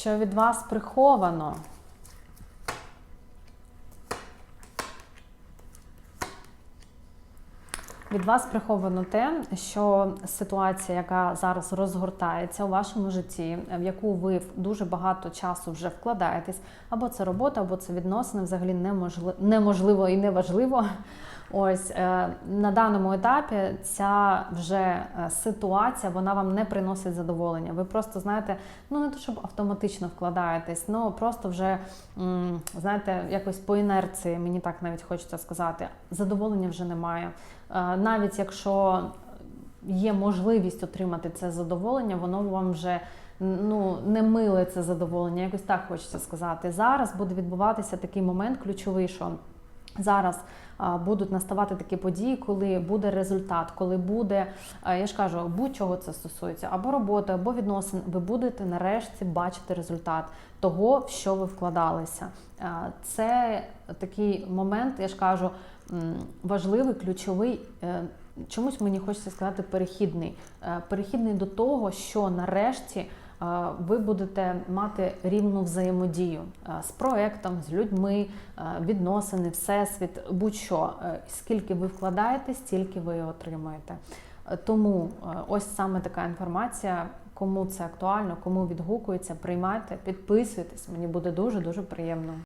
що від вас приховано. Від вас приховано те, що ситуація, яка зараз розгортається у вашому житті, в яку ви дуже багато часу вже вкладаєтесь, або це робота, або це відносини, взагалі неможливо, неможливо і неважливо. Ось е, на даному етапі ця вже е, ситуація вона вам не приносить задоволення. Ви просто знаєте, ну не то щоб автоматично вкладаєтесь, ну просто вже знаєте, якось по інерції, мені так навіть хочеться сказати, задоволення вже немає. Е, Навіть якщо є можливість отримати це задоволення, воно вам вже ну не миле це задоволення, якось так хочеться сказати. Зараз буде відбуватися такий момент ключовий, що зараз будуть наставати такі події, коли буде результат, коли буде, я ж кажу, будь-чого це стосується, або роботи, або відносин, ви будете нарешті бачити результат того, в що ви вкладалися. Це такий момент, я ж кажу, важливий, ключовий. е, Чомусь мені хочеться сказати перехідний. Е, Перехідний до того, що нарешті ви будете мати рівну взаємодію з проектом, з людьми, відносини, всесвіт, будь-що. Е, Скільки ви вкладаєте, стільки ви отримуєте. Е, Тому е, ось саме така інформація. Кому це актуально, кому відгукується, приймайте, підписуйтесь. Мені буде дуже дуже приємно.